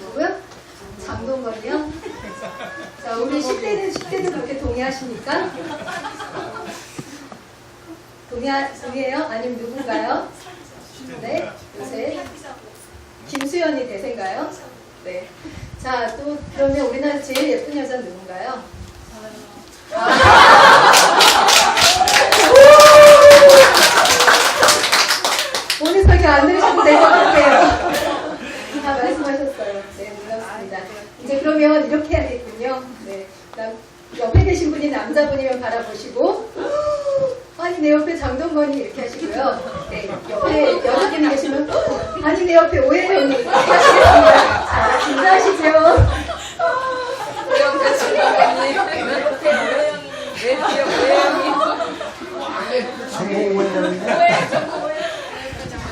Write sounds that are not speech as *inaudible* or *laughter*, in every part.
누구요? 장동건이요? 자, 우리 10대는 10대도 그렇게 동의하십니까? 동의하, 동의해요? 아니면 누군가요? 네, 요새 김수현이 대세인가요? 네. 자, 또 그러면 우리나라 제일 예쁜 여자는 누군가요? *laughs* 오늘 설교 안 들으셔도 될 것 같아요. 다 말씀하셨어요. 네, 놀랍습니다. 이제 그러면 이렇게 해야겠군요. 네. 남- 옆에 계신 분이 남자분이면 바라보시고, 아니, 내 옆에 장동건이 이렇게 하시고요. 네, 옆에 여자분이 계시면, 아니, 내 옆에 오해영이 이렇게 하시겠습니다. 자, 긴장하시죠.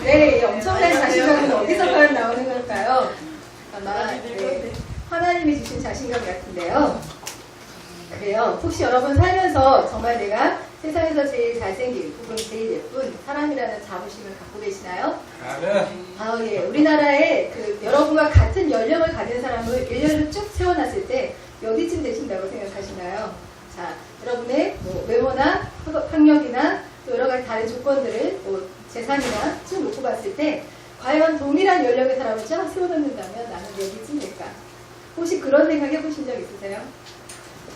네, 이 엄청난 자신감은 어디서 과연 나오는 걸까요? 아마 네, 하나님이 주신 자신감 같은데요. 그래요. 혹시 여러분 살면서 정말 내가 세상에서 제일 잘생긴 혹은 제일 예쁜 사람이라는 자부심을 갖고 계시나요? 아, 예. 우리나라에 그 여러분과 같은 연령을 가진 사람을 일년을 쭉 세워놨을 때 어디쯤 되신다고 생각하시나요? 자, 여러분의 뭐 외모나 학- 학력이나 또 여러 가지 다른 조건들을 뭐 재산이나 쭉 놓고 봤을 때 과연 동일한 연령의 사람을 쫙 세워놓는다면 나는 여기쯤 될까? 혹시 그런 생각 해보신 적 있으세요?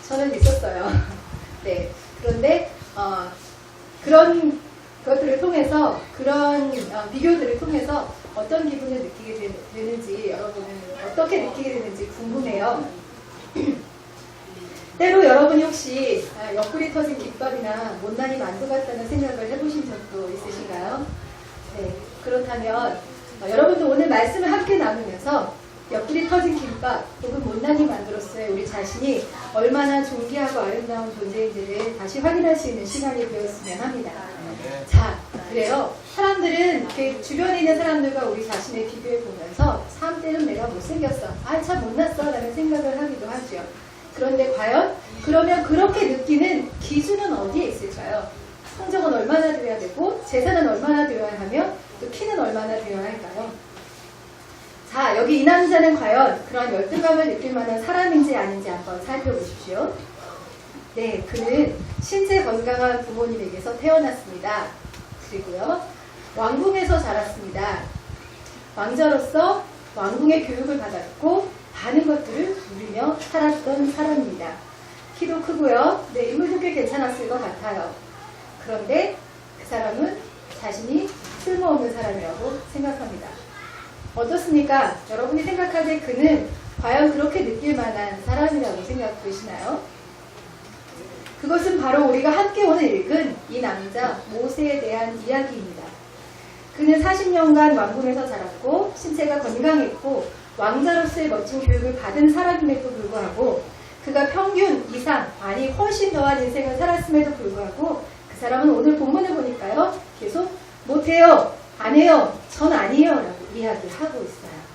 저는 있었어요. *laughs* 네. 그런데 어, 그런 것들을 통해서 그런 어, 비교들을 통해서 어떤 기분을 느끼게 되, 되는지 여러분은 어떻게 느끼게 되는지 궁금해요. *clears throat* 때로 여러분이 혹시 아, 옆구리 터진 김밥이나 못난이 만두 같다는 생각을 해보신 적도 있으신가요? 네. 그렇다면 어, 여러분도 오늘 말씀을 함께 나누면서 옆구리 터진 김밥 혹은 못난이 만두로서의 우리 자신이 얼마나 존귀하고 아름다운 존재인지를 다시 확인할 수 있는 시간이 되었으면 합니다. 자, 그래요. 사람들은 주변에 있는 사람들과 우리 자신을 비교해 보면서 삶 때는 내가 못생겼어. 아, 참 못났어. 라는 생각을 하기도 하죠. 그런데 과연 그러면 그렇게 느끼는 기준은 어디에 있을까요? 성적은 얼마나 되어야 되고 재산은 얼마나 되어야 하며 또 키는 얼마나 되어야 할까요? 자, 여기 이 남자는 과연 그런 열등감을 느낄 만한 사람인지 아닌지 한번 살펴보십시오. 네, 그는 신체 건강한 부모님에게서 태어났습니다. 그리고요, 왕궁에서 자랐습니다. 왕자로서 왕궁의 교육을 받았고, 많은 것들을 누리며 살았던 사람입니다. 키도 크고요, 네, 인물도 꽤 괜찮았을 것 같아요. 그런데 그 사람은 자신이 쓸모없는 사람이라고 생각합니다. 어떻습니까? 여러분이 생각하기에 그는 과연 그렇게 느낄 만한 사람이라고 생각되시나요? 그것은 바로 우리가 함께 오늘 읽은 이 남자 모세에 대한 이야기입니다. 그는 40년간 왕궁에서 자랐고 신체가 건강했고 왕자로서의 멋진 교육을 받은 사람임에도 불구하고 그가 평균 이상 아니 훨씬 더한 인생을 살았음에도 불구하고 그 사람은 오늘 본문을 보니까요 계속 못해요 안 해요 전 아니에요 라고 이야기하고 있어요.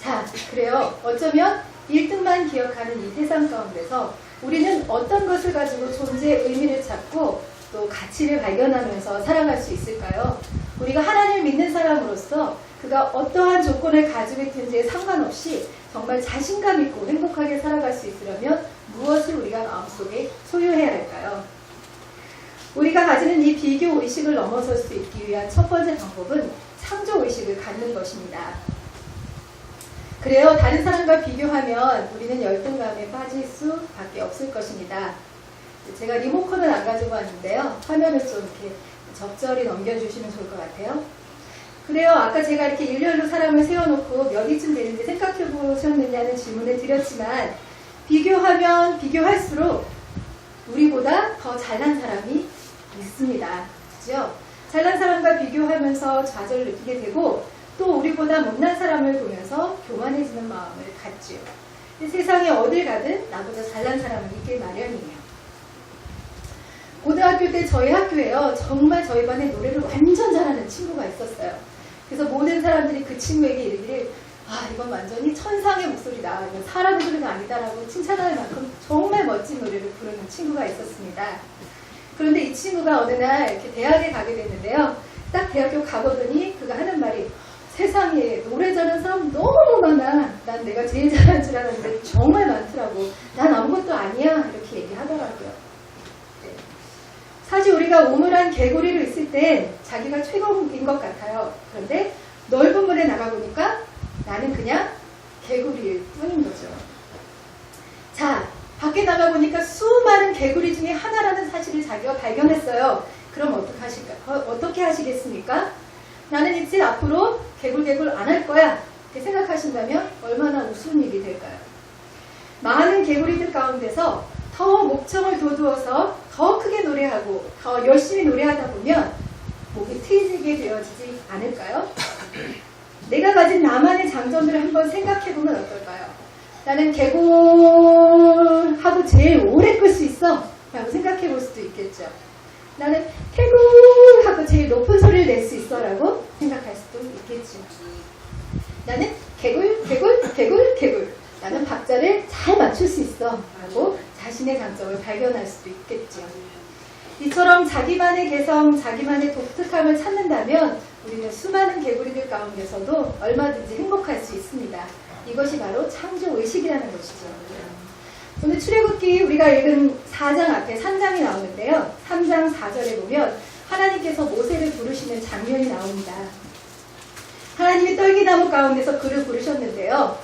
자 그래요 어쩌면 1등만 기억하는 이 세상 가운데서 우리는 어떤 것을 가지고 존재의 의미를 찾고 또 가치를 발견하면서 살아갈 수 있을까요? 우리가 하나님을 믿는 사람으로서 그가 어떠한 조건을 가지고 있든지에 상관없이 정말 자신감 있고 행복하게 살아갈 수 있으려면 무엇을 우리가 마음속에 소유해야 할까요? 우리가 가지는 이 비교 의식을 넘어설 수 있기 위한 첫 번째 방법은 창조 의식을 갖는 것입니다. 그래요. 다른 사람과 비교하면 우리는 열등감에 빠질 수밖에 없을 것입니다. 제가 리모컨을 안 가지고 왔는데요. 화면을 좀 이렇게 적절히 넘겨주시면 좋을 것 같아요. 그래요. 아까 제가 이렇게 일렬로 사람을 세워놓고 몇 위쯤 되는지 생각해 보셨느냐는 질문을 드렸지만 비교하면 비교할수록 우리보다 더 잘난 사람이 있습니다. 그죠? 잘난 사람과 비교하면서 좌절을 느끼게 되고 또 우리보다 못난 사람을 보면서 교만해지는 마음을 갖지요. 이 세상에 어딜 가든 나보다 잘난 사람은 있길 마련이에요. 고등학교 때 저희 학교에요. 정말 저희 반에 노래를 완전 잘하는 친구가 있었어요. 그래서 모든 사람들이 그 친구에게 이르기를 아 이건 완전히 천상의 목소리다. 이건 사람의 소리가 아니다라고 칭찬할 만큼 정말 멋진 노래를 부르는 친구가 있었습니다. 그런데 이 친구가 어느 날 이렇게 대학에 가게 됐는데요. 딱 대학교 가보더니 그가 하는 말이 세상 세상에 노래 잘하는 사람 너무 많아. 난 내가 제일 잘하는 줄 알았는데 정말 많더라고. 난 아무것도 아니야. 이렇게 얘기하더라고요. 네. 사실 우리가 오물한 개구리로 있을 땐 자기가 최고인 것 같아요. 그런데 넓은 물에 나가보니까 나는 그냥 개구리일 뿐인 거죠. 자, 밖에 나가 보니까 수많은 개구리 중에 하나라는 사실을 자기가 발견했어요. 그럼 어떻게 하실까? 어, 어떻게 하시겠습니까? 나는 이제 앞으로 개굴개굴 안 할 거야. 이렇게 생각하신다면 얼마나 우스운 일이 될까요? 많은 개구리들 가운데서 더 목청을 돋우어서 더 크게 노래하고 더 열심히 노래하다 보면 목이 트이지게 되어지지 않을까요? 내가 가진 나만의 장점들을 한번 생각해 보면 어떨까요? 나는 개굴하고 제일 오래 끌 수 있어 라고 생각해 볼 수도 있겠죠. 나는 개굴하고 제일 높은 소리를 낼 수 있어 라고 생각할 수도 있겠죠. 나는 개굴, 개굴, 개굴, 개굴. 나는 박자를 잘 맞출 수 있어 라고 자신의 장점을 발견할 수도 있겠죠. 이처럼 자기만의 개성, 자기만의 독특함을 찾는다면 우리는 수많은 개구리들 가운데서도 얼마든지 행복할 수 있습니다. 이것이 바로 창조 의식이라는 것이죠. 오늘 출애굽기 우리가 읽은 4장 앞에 3장이 나오는데요. 3장 4절에 보면 하나님께서 모세를 부르시는 장면이 나옵니다. 하나님이 떨기나무 가운데서 그를 부르셨는데요.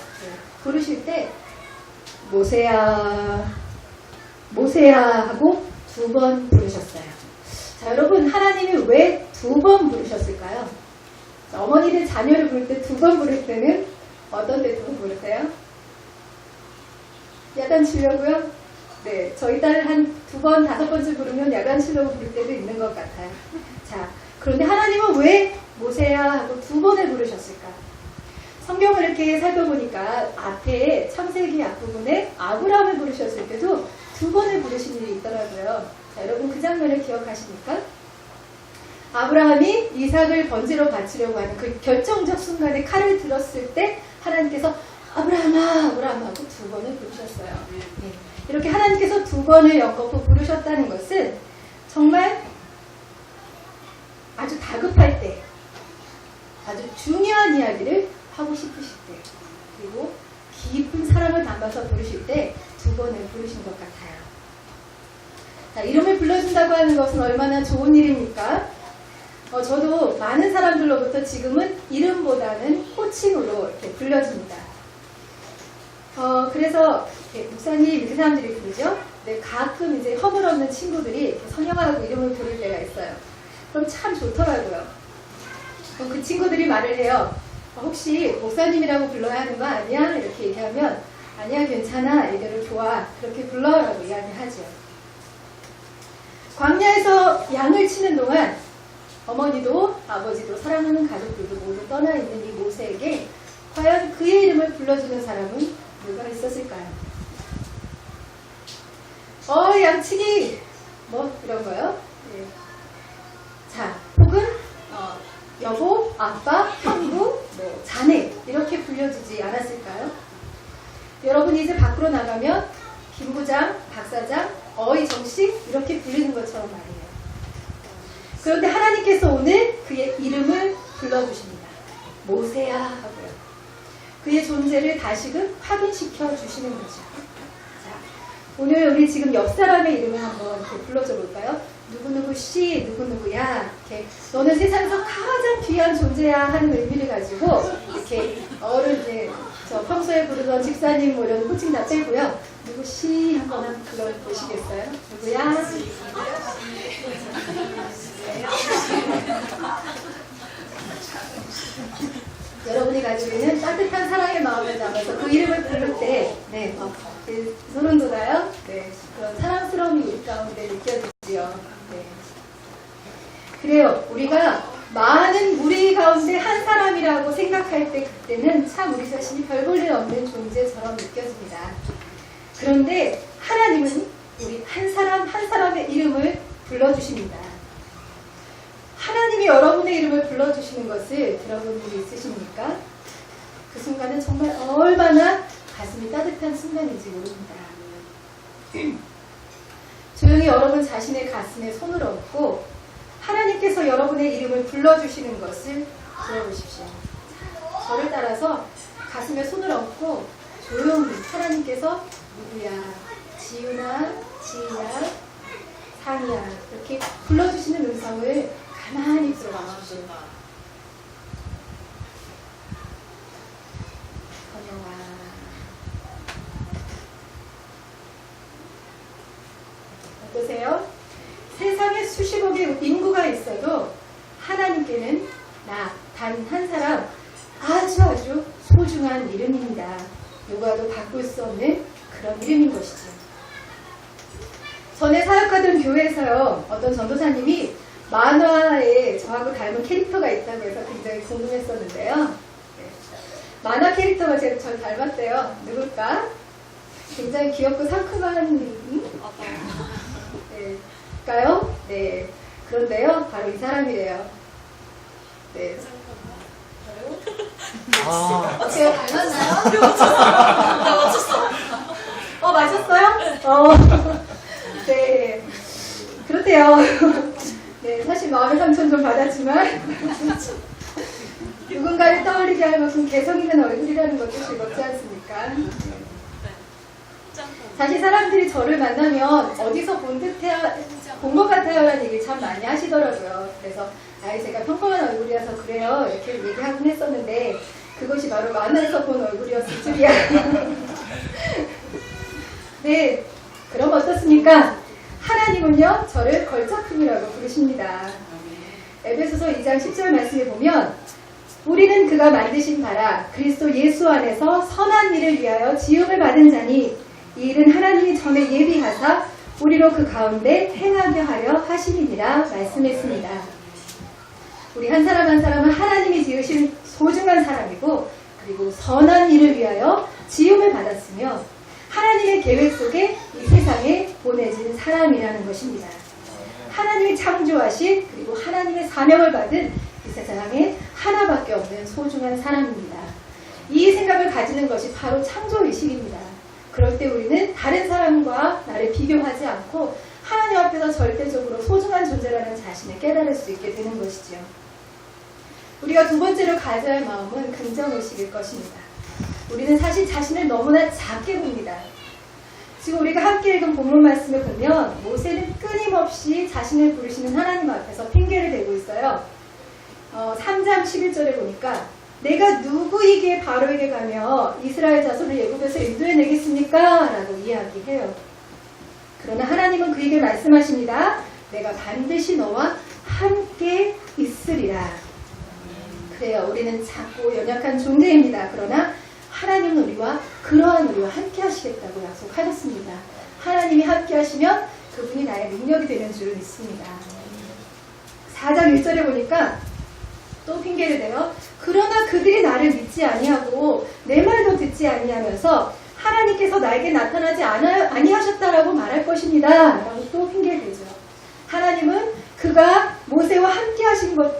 부르실 때 모세야 모세야 하고 두 번 부르셨어요. 자, 여러분 하나님이 왜 두 번 부르셨을까요? 자, 어머니들 자녀를 부를 때 두 번 부를 때는 어떤 때두번 부르세요? 야단 치려고요? 네, 저희 딸 한 두 번, 다섯 번째 부르면 야단 치려고 부를 때도 있는 것 같아요. 자, 그런데 하나님은 왜 모세야 하고 두 번을 부르셨을까? 성경을 이렇게 살펴보니까 앞에 창세기 앞부분에 아브라함을 부르셨을 때도 두 번을 부르신 일이 있더라고요. 자, 여러분 그 장면을 기억하십니까? 아브라함이 이삭을 번제로 바치려고 하는 그 결정적 순간에 칼을 들었을 때 하나님께서 아브라함아, 아브라함 하고 두 번을 부르셨어요. 네. 이렇게 하나님께서 두 번을 엮어서 부르셨다는 것은 정말 아주 다급할 때, 아주 중요한 이야기를 하고 싶으실 때, 그리고 깊은 사랑을 담아서 부르실 때 두 번을 부르신 것 같아요. 자, 이름을 불러준다고 하는 것은 얼마나 좋은 일입니까? 어, 저도 많은 사람들로부터 지금은 이름보다는 호칭으로 이렇게 불려집니다. 어, 그래서 네, 목사님 이렇게 사람들이 부르죠. 네, 가끔 이제 허물없는 친구들이 이렇게 선영하라고 이름을 부를 때가 있어요. 그럼 참 좋더라고요. 그럼 그 친구들이 말을 해요. 어, 혹시 목사님이라고 불러야 하는 거 아니야? 이렇게 얘기하면 아니야 괜찮아 이대로 좋아 그렇게 불러라고 이야기하죠. 광야에서 양을 치는 동안 어머니도 아버지도 사랑하는 가족들도 모두 떠나 있는 이 모세에게 과연 그의 이름을 불러주는 사람은 누가 있었을까요? 어 양치기 뭐 이런 거요. 네. 자 혹은 어, 여보, 아빠, 형부, 뭐 자네 이렇게 불려주지 않았을까요? 여러분 이제 밖으로 나가면 김부장, 박사장, 어이 정식 이렇게 불리는 것처럼 말이에요. 그런데 하나님께서 오늘 그의 이름을 불러주십니다. 모세야 하고요. 그의 존재를 다시금 확인시켜 주시는 거죠. 자, 오늘 우리 지금 옆 사람의 이름을 한번 불러줘 볼까요? 누구누구 씨, 누구누구야. 이렇게 너는 세상에서 가장 귀한 존재야 하는 의미를 가지고 이렇게 어른 이제 저 평소에 부르던 집사님 뭐 이런 호칭 다 빼고요. 누구 씨 한번 그걸 보시겠어요? 누구야? 여러분이 가지고 있는 따뜻한 사랑의 마음을 담아서 그 이름을 부를 때, 네, 어, 그 소름 돋아요. 네, 그런 사랑스러움이 가운데 느껴지지요. 네. 그래요. 우리가 많은 무리 가운데 한 사람이라고 생각할 때 그때는 참 우리 자신이 별 볼일 없는 존재처럼 느껴집니다. 그런데 하나님은 우리 한 사람 한 사람의 이름을 불러주십니다. 하나님이 여러분의 이름을 불러주시는 것을 들어본 일이 있으십니까? 그 순간은 정말 얼마나 가슴이 따뜻한 순간인지 모릅니다. 조용히 여러분 자신의 가슴에 손을 얹고 하나님께서 여러분의 이름을 불러주시는 것을 들어보십시오. 저를 따라서 가슴에 손을 얹고 조용히 하나님께서 누구야, 지유나, 지희야, 상이야 이렇게 불러주시는 음성을 가만히 들어보세요. 번영아. 어떠세요? 세상에 수십억의 인구가 있어도 하나님께는 나 단 한 사람 아주 아주 소중한 이름입니다. 누구와도 바꿀 수 없는 그런 이름인 것이죠. 전에 사역하던 교회에서요, 어떤 저하고 닮은 캐릭터가 있다고 해서 굉장히 궁금했었는데요. 네. 만화 캐릭터가 제, 절 닮았대요. 누굴까? 굉장히 귀엽고 상큼한, 음? 네. 까요? 네. 그런데요, 바로 이 사람이래요. 네. 아, 어때요? 닮았나요? *laughs* 어, 맞았어요? 어. *laughs* 네. 그렇대요. *laughs* 네, 사실 마음의 상처 좀 받았지만, 누군가를 떠올리게 할 만큼 개성 있는 얼굴이라는 것도 즐겁지 않습니까? 사실 사람들이 저를 만나면 어디서 본 듯해야, 본 것 같아요라는 얘기 참 많이 하시더라고요. 그래서, 아이, 제가 평범한 얼굴이라서 그래요. 이렇게 얘기하곤 했었는데, 그것이 바로 만화에서 본 얼굴이었을 줄이야. *laughs* 네, 그럼 어떻습니까? 하나님은요, 저를 걸작품이라고 부르십니다. 에베소서 2장 10절 말씀에 보면, 우리는 그가 만드신 바라 그리스도 예수 안에서 선한 일을 위하여 지음을 받은 자니 이 일은 하나님이 전에 예비하사 우리로 그 가운데 행하게 하려 하심이니라 말씀했습니다. 우리 한 사람 한 사람은 하나님이 지으신 소중한 사람이고 그리고 선한 일을 위하여 지음을 받았으며 하나님의 계획 속에 사람이라는 것입니다. 하나님이 창조하신 그리고 하나님의 사명을 받은 이 세상에 하나밖에 없는 소중한 사람입니다. 이 생각을 가지는 것이 바로 창조의식입니다. 그럴 때 우리는 다른 사람과 나를 비교하지 않고 하나님 앞에서 절대적으로 소중한 존재라는 자신을 깨달을 수 있게 되는 것이죠. 우리가 두 번째로 가져야 할 마음은 긍정의식일 것입니다. 우리는 사실 자신을 너무나 작게 봅니다. 지금 우리가 함께 읽은 본문 말씀을 보면 모세는 끊임없이 자신을 부르시는 하나님 앞에서 핑계를 대고 있어요. 어, 3장 11절에 보니까 내가 누구에게 바로에게 가며 이스라엘 자손을 예굽에서 인도해내겠습니까? 라고 이야기해요. 그러나 하나님은 그에게 말씀하십니다. 내가 반드시 너와 함께 있으리라. 그래요. 우리는 작고 연약한 존재입니다. 그러나 하나님은 우리와 그러한 우리와 함께 하시겠다고 약속하셨습니다. 하나님이 함께 하시면 그분이 나의 능력이 되는 줄을 믿습니다. 4장 1절에 보니까 또 핑계를 대요. 그러나 그들이 나를 믿지 아니하고 내 말도 듣지 아니하면서 하나님께서 나에게 나타나지 아니하셨다라고 말할 것입니다. 라고 또 핑계를 대죠. 하나님은 그가 모세와 함께 하신 것,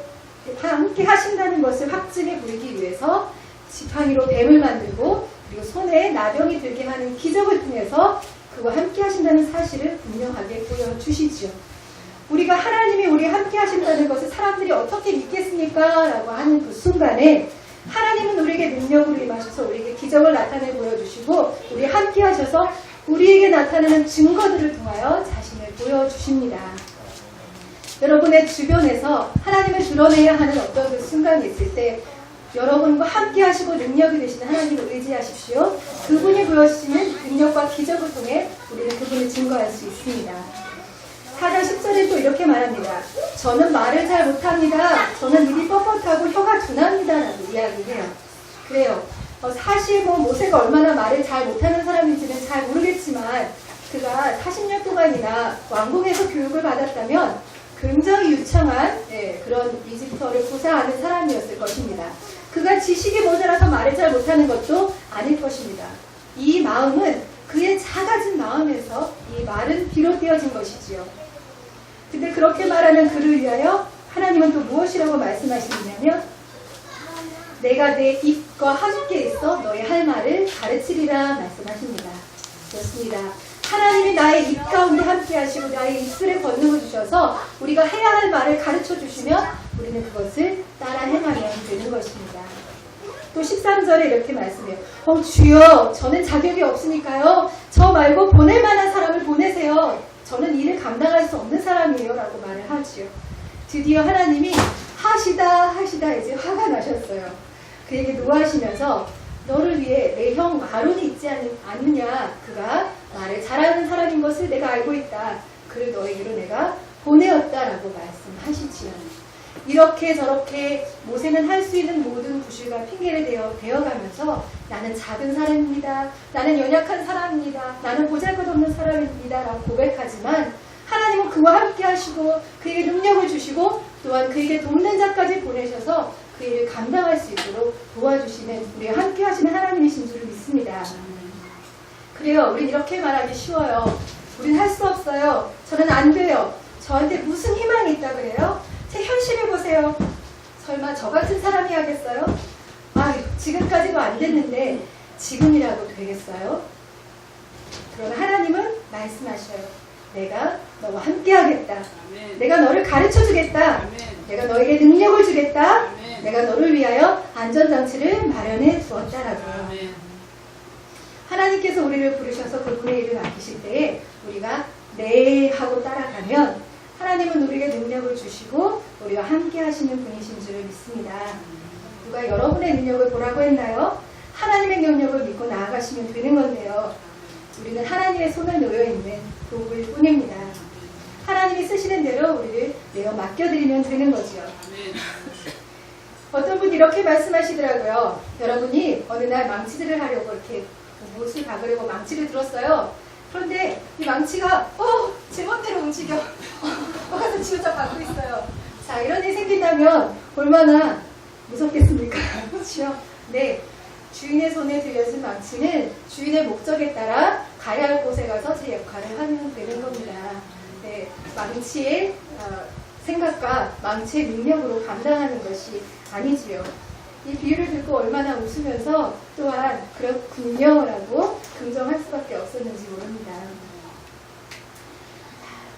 함께 하신다는 것을 확증해 보이기 위해서 지팡이로 뱀을 만들고 그리고 손에 나병이 들게 하는 기적을 통해서 그와 함께 하신다는 사실을 분명하게 보여주시죠. 우리가 하나님이 우리 함께 하신다는 것을 사람들이 어떻게 믿겠습니까? 라고 하는 그 순간에 하나님은 우리에게 능력으로 임하셔서 우리에게 기적을 나타내 보여주시고 우리 함께 하셔서 우리에게 나타나는 증거들을 통하여 자신을 보여주십니다. 여러분의 주변에서 하나님을 드러내야 하는 어떤 그 순간이 있을 때 여러분과 함께 하시고 능력이 되시는 하나님을 의지하십시오. 그분이 보여주시는 능력과 기적을 통해 우리는 그분을 증거할 수 있습니다. 4장 10절에 또 이렇게 말합니다. 저는 말을 잘 못합니다. 저는 입이 뻣뻣하고 혀가 둔합니다. 라고 이야기해요. 그래요. 어, 사실 뭐 모세가 얼마나 말을 잘 못하는 사람인지는 잘 모르겠지만 그가 40년 동안이나 왕궁에서 교육을 받았다면 굉장히 유창한 예, 그런 이집트어를 구사하는 사람이었을 것입니다. 그가 지식이 모자라서 말을 잘 못하는 것도 아닐 것입니다. 이 마음은 그의 작아진 마음에서 이 말은 비롯되어진 것이지요. 근데 그렇게 말하는 그를 위하여 하나님은 또 무엇이라고 말씀하시느냐면 내가 내 입과 함께 있어 너의 할 말을 가르치리라 말씀하십니다. 그렇습니다. 하나님이 나의 입 가운데 함께 하시고 나의 입술에 권능을 주셔서 우리가 해야 할 말을 가르쳐 주시면 우리는 그것을 따라 행하면 되는 것입니다. 또 13절에 이렇게 말씀해요. 어, 주여, 저는 자격이 없으니까요. 저 말고 보낼 만한 사람을 보내세요. 저는 일을 감당할 수 없는 사람이에요. 라고 말을 하지요. 드디어 하나님이 하시다, 하시다 이제 화가 나셨어요. 그에게 노하시면서 너를 위해 내 형 아론이 있지 않- 않느냐. 그가 말을 잘하는 사람인 것을 내가 알고 있다. 그를 너에게로 내가 보내었다라고 말씀하시지요. 이렇게 저렇게 모세는 할 수 있는 모든 구실과 핑계를 대어, 대어가면서 나는 작은 사람입니다. 나는 연약한 사람입니다. 나는 보잘것없는 사람입니다. 라고 고백하지만 하나님은 그와 함께 하시고 그에게 능력을 주시고 또한 그에게 돕는 자까지 보내셔서 그 일을 감당할 수 있도록 도와주시는 우리와 함께 하시는 하나님이신 줄을 믿습니다. 그래요. 우린 이렇게 말하기 쉬워요. 우린 할 수 없어요. 저는 안 돼요. 저한테 무슨 희망이 있다 그래요? 제 현실을 보세요. 설마 저 같은 사람이 하겠어요? 아유, 지금까지도 안 됐는데 지금이라도 되겠어요? 그러나 하나님은 말씀하셔요. 내가 너와 함께 하겠다. 아멘. 내가 너를 가르쳐 주겠다. 내가 너에게 능력을 주겠다. 아멘. 내가 너를 위하여 안전장치를 마련해 두었다라고요. 아멘. 하나님께서 우리를 부르셔서 그분의 일을 맡기실 때에 우리가 네 하고 따라가면 하나님은 우리에게 능력을 주시고 우리와 함께 하시는 분이신 줄을 믿습니다. 누가 여러분의 능력을 보라고 했나요? 하나님의 능력을 믿고 나아가시면 되는 건데요. 우리는 하나님의 손을 놓여 있는 도구일 뿐입니다. 하나님이 쓰시는 대로 우리를 내어 맡겨드리면 되는 거지요. 어떤 분이 이렇게 말씀하시더라고요. 여러분이 어느 날 망치질을 하려고 이렇게 못을 박으려고 망치를 들었어요. 그런데 이 망치가 어, 제 멋대로 움직여. 어, 가서 지어져 가고 있어요. 자, 이런 일이 생긴다면 얼마나 무섭겠습니까? *laughs* 그렇죠? 네. 주인의 손에 들려진 망치는 주인의 목적에 따라 가야 할 곳에 가서 제 역할을 하면 되는 겁니다. 네. 망치의 어, 생각과 망치의 능력으로 감당하는 것이 아니지요. 이 비유를 듣고 얼마나 웃으면서 또한 그렇군요 라고 긍정할 수밖에 없었는지 모릅니다.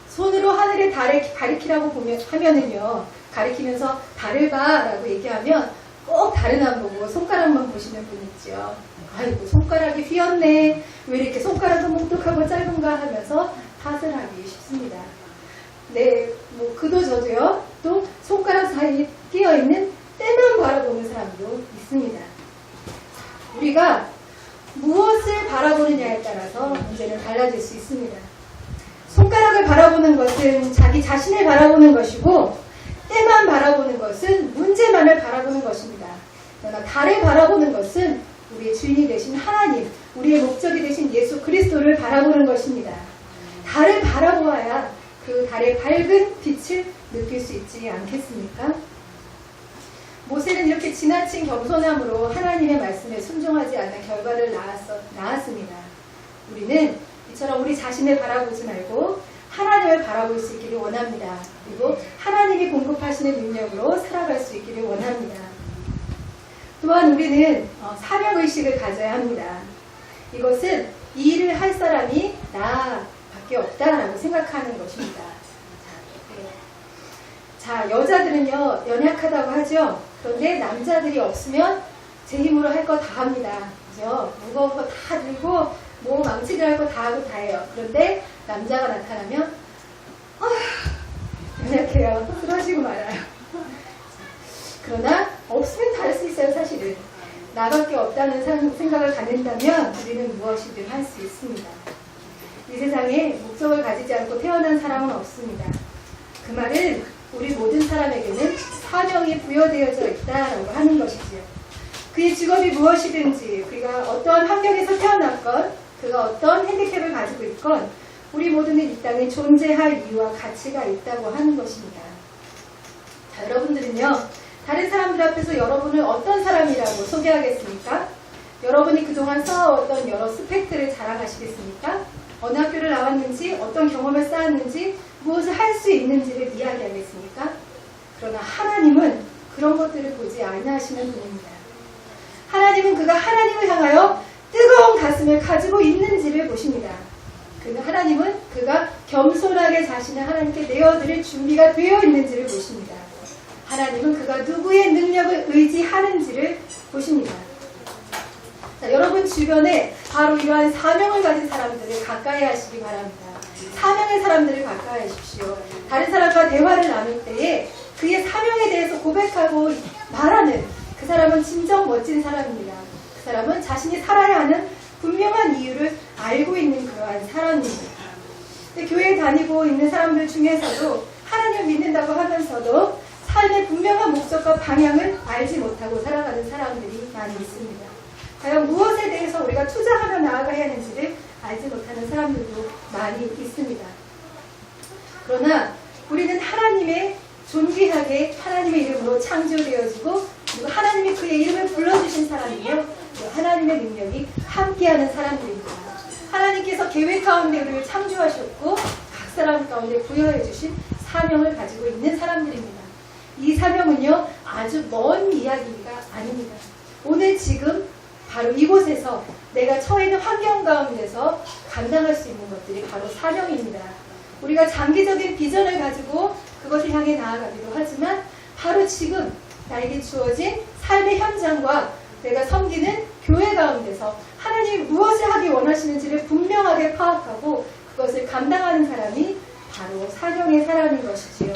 손으로 하늘의 달을 가리키라고 보면, 하면은요, 가리키면서 달을 봐 라고 얘기하면 꼭 달은 안 보고 손가락만 보시는 분 있죠. 아이고, 손가락이 휘었네. 왜 이렇게 손가락도 뭉툭하고 짧은가 하면서 탓을 하기 쉽습니다. 네, 뭐 그도 저도요. 또 손가락 사이에 끼어 있는 때만 바라보는 사람도 있습니다. 우리가 무엇을 바라보느냐에 따라서 문제는 달라질 수 있습니다. 손가락을 바라보는 것은 자기 자신을 바라보는 것이고 때만 바라보는 것은 문제만을 바라보는 것입니다. 그러나 달을 바라보는 것은 우리의 주인이 되신 하나님, 우리의 목적이 되신 예수 그리스도를 바라보는 것입니다. 달을 바라보아야 그 달의 밝은 빛을 느낄 수 있지 않겠습니까? 모세는 이렇게 지나친 겸손함으로 하나님의 말씀에 순종하지 않는 결과를 낳았습니다. 우리는 이처럼 우리 자신을 바라보지 말고 하나님을 바라볼 수 있기를 원합니다. 그리고 하나님이 공급하시는 능력으로 살아갈 수 있기를 원합니다. 또한 우리는 어, 사명의식을 가져야 합니다. 이것은 이 일을 할 사람이 나밖에 없다라고 생각하는 것입니다. 네. 자, 여자들은요, 연약하다고 하죠? 그런데 남자들이 없으면 제 힘으로 할 거 다 합니다. 그죠? 무거운 거 다 들고, 뭐 망치질 할 거 다 하고 다 해요. 그런데 남자가 나타나면, 어휴, 연약해요. 쓰러지고 말아요. 그러나, 없으면 다할수 있어요, 사실은. 나밖에 없다는 상- 생각을 갖는다면 우리는 무엇이든 할 수 있습니다. 이 세상에 목적을 가지지 않고 태어난 사람은 없습니다. 그 말은 우리 모든 사람에게는 사명이 부여되어져 있다라고 하는 것이지요. 그의 직업이 무엇이든지 그가 어떠한 환경에서 태어났건 그가 어떤 핸디캡을 가지고 있건 우리 모두는 이 땅에 존재할 이유와 가치가 있다고 하는 것입니다. 자, 여러분들은요, 다른 사람들 앞에서 여러분을 어떤 사람이라고 소개하겠습니까? 여러분이 그동안 쌓아왔던 여러 스펙들을 자랑하시겠습니까? 어느 학교를 나왔는지, 어떤 경험을 쌓았는지, 무엇을 할 수 있는지를 이야기하겠습니까? 그러나 하나님은 그런 것들을 보지 아니하시는 분입니다. 하나님은 그가 하나님을 향하여 뜨거운 가슴을 가지고 있는지를 보십니다. 그는 하나님은 그가 겸손하게 자신을 하나님께 내어드릴 준비가 되어 있는지를 보십니다. 하나님은 그가 누구의 능력을 의지하는지를 보십니다. 주변에 바로 이러한 사명을 가진 사람들을 가까이 하시기 바랍니다. 사명의 사람들을 가까이 하십시오. 다른 사람과 대화를 나눌 때에 그의 사명에 대해서 고백하고 말하는 그 사람은 진정 멋진 사람입니다. 그 사람은 자신이 살아야 하는 분명한 이유를 알고 있는 그러한 사람입니다. 교회에 다니고 있는 사람들 중에서도 하나님을 믿는다고 하면서도 삶의 분명한 목적과 방향을 알지 못하고 살아가는 사람들이 많이 있습니다. 과연 무엇에 대해서 우리가 투자하며 나아가야 하는지를 알지 못하는 사람들도 많이 있습니다. 그러나 우리는 하나님의 존귀하게 하나님의 이름으로 창조되어지고 그리고 하나님이 그의 이름을 불러주신 사람이며 또 하나님의 능력이 함께하는 사람들입니다. 하나님께서 계획 가운데 우리를 창조하셨고 각 사람 가운데 부여해 주신 사명을 가지고 있는 사람들입니다. 이 사명은요 아주 먼 이야기가 아닙니다. 오늘 지금 바로 이곳에서 내가 처해 있는 환경 가운데서 감당할 수 있는 것들이 바로 사명입니다. 우리가 장기적인 비전을 가지고 그것을 향해 나아가기도 하지만 바로 지금 나에게 주어진 삶의 현장과 내가 섬기는 교회 가운데서 하나님이 무엇을 하기 원하시는지를 분명하게 파악하고 그것을 감당하는 사람이 바로 사명의 사람인 것이지요.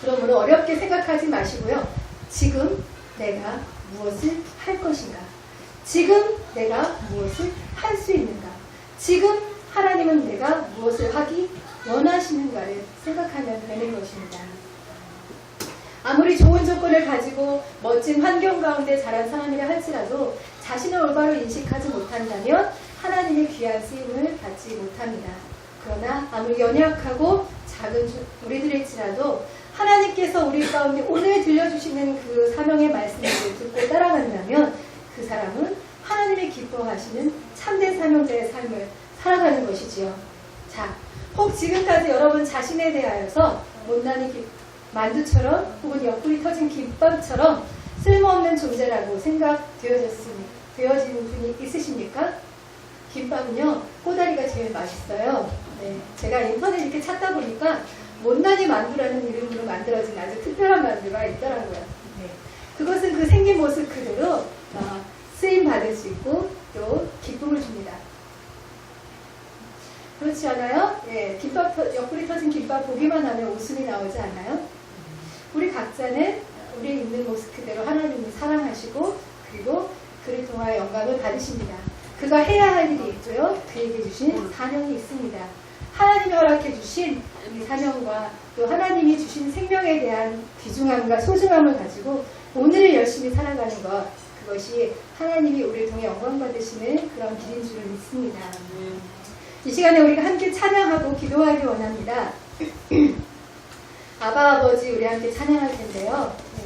그러므로 어렵게 생각하지 마시고요. 지금 내가 무엇을 할 것인가? 지금 내가 무엇을 할 수 있는가? 지금 하나님은 내가 무엇을 하기 원하시는가를 생각하면 되는 것입니다. 아무리 좋은 조건을 가지고 멋진 환경 가운데 자란 사람이라 할지라도 자신을 올바로 인식하지 못한다면 하나님의 귀한 쓰임을 받지 못합니다. 그러나 아무리 연약하고 작은 주- 우리들일지라도 하나님께서 우리 가운데 오늘 들려주시는 그 사명의 말씀을 듣고 따라간다면 그 사람은 하나님이 기뻐하시는 참된 사명자의 삶을 살아가는 것이지요. 자, 혹 지금까지 여러분 자신에 대하여서 못난이 기- 만두처럼 혹은 옆구리 터진 김밥처럼 쓸모없는 존재라고 생각되어졌습니까? 되어진 분이 있으십니까? 김밥은요, 꼬다리가 제일 맛있어요. 네, 제가 인터넷 이렇게 찾다 보니까 못난이 만두라는 이름으로 만들어진 아주 특별한 만두가 있더라고요. 네, 그것은 그 생긴 모습 그대로 어, 쓰임 받을 수 있고 또 기쁨을 줍니다. 그렇지 않아요? 예, 김밥 터- 옆구리 터진 김밥 보기만 하면 웃음이 나오지 않아요? 우리 각자는 우리 있는 모습 그대로 하나님을 사랑하시고 그리고 그를 통하여 영광을 받으십니다. 그가 해야 할 일이 있고요. 그에게 주신 사명이 있습니다. 하나님이 허락해 주신 이 사명과 또 하나님이 주신 생명에 대한 귀중함과 소중함을 가지고 오늘을 열심히 살아가는 것 그것이 하나님이 우리를 통해 영광 받으시는 그런 길인 줄을 믿습니다. 이 시간에 우리가 함께 찬양하고 기도하기 원합니다. 아바 아버지 우리 함께 찬양할 텐데요. 네.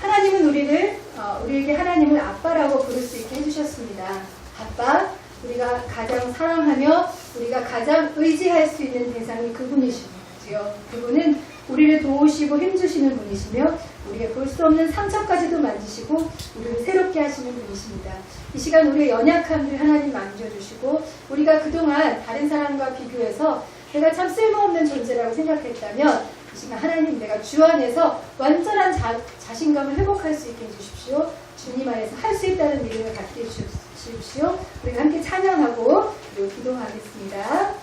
하나님은 우리를 어, 우리에게 하나님을 아빠라고 부를 수 있게 해주셨습니다. 아빠, 우리가 가장 사랑하며 우리가 가장 의지할 수 있는 대상이 그분이시지요. 그분은 우리를 도우시고 힘주시는 분이시며 우리의 볼수 없는 상처까지도 만지시고 우리를 새롭게 하시는 분이십니다. 이 시간 우리의 연약함들 하나님 만져주시고 우리가 그동안 다른 사람과 비교해서 내가 참 쓸모없는 존재라고 생각했다면 이 시간 하나님 내가 주 안에서 완전한 자, 자신감을 회복할 수 있게 해주십시오. 주님 안에서 할 수 있다는 믿음을 갖게 해주십시오. 우리가 함께 찬양하고 기도하겠습니다.